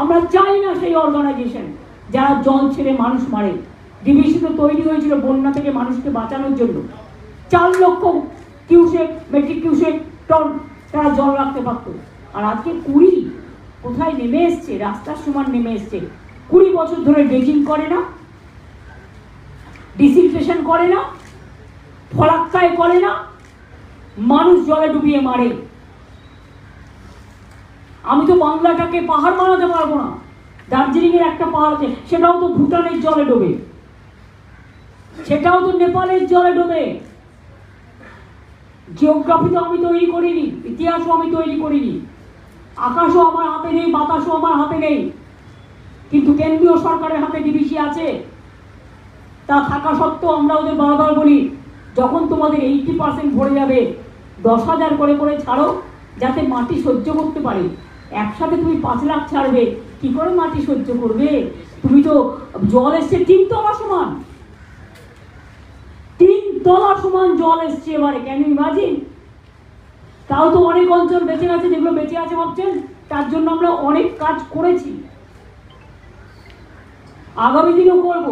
আমরা চাই না সেই অর্গানাইজেশন যারা জল ছেড়ে মানুষ মারে। তো তৈরি হয়েছিল বন্যা থেকে মানুষকে বাঁচানোর জন্য। চার লক্ষ কিউসেক মেট্রিক কিউসেক টন তারা জল রাখতে পারত। আর আজকে কুড়ি কোথায় নেমে এসছে? রাস্তার সমান নেমে এসছে। কুড়ি বছর ধরে ড্রেজিং করে না ডিসিলটেশন করে না, ফলাক্কায় করে না, মানুষ জলে ডুবিয়ে মারে। আমি তো বাংলাটাকে পাহাড় বানাতে পারব না। দার্জিলিং এর একটা পাহাড় আছে, সেটাও তো ভুটানের জলে ডোবে। সেটাও তো নেপালের জলে ডোবে। জিওগ্রাফি তো আমি তৈরি করিনি, ইতিহাসও আমি তৈরি করিনি। আকাশও আমার হাতে নেই, বাতাসও আমার হাতে নেই। কিন্তু কেন্দ্রীয় সরকারের হাতে ডিবিসি আছে, তা থাকা সত্ত্বেও আমরা ওদের বারবার বলি, যখন তোমাদের এইটি পার্সেন্ট ভরে যাবে, দশ হাজার করে করে ছাড়ো, যাতে মাটি সহ্য করতে পারে। একসাথে তুমি পাঁচ লাখ ছাড়বে, কি করে মাটি সহ্য করবে? তুমি তো জল এসছে, তিন তলা সমান। তিন তলা সমান জল এসছে এবারে কেন ইমাজিন তাও তো অনেক অঞ্চল বেঁচে গেছে, যেগুলো বেঁচে আছে ভাবছেন, তার জন্য আমরা অনেক কাজ করেছি। আগামী দিনেও করব।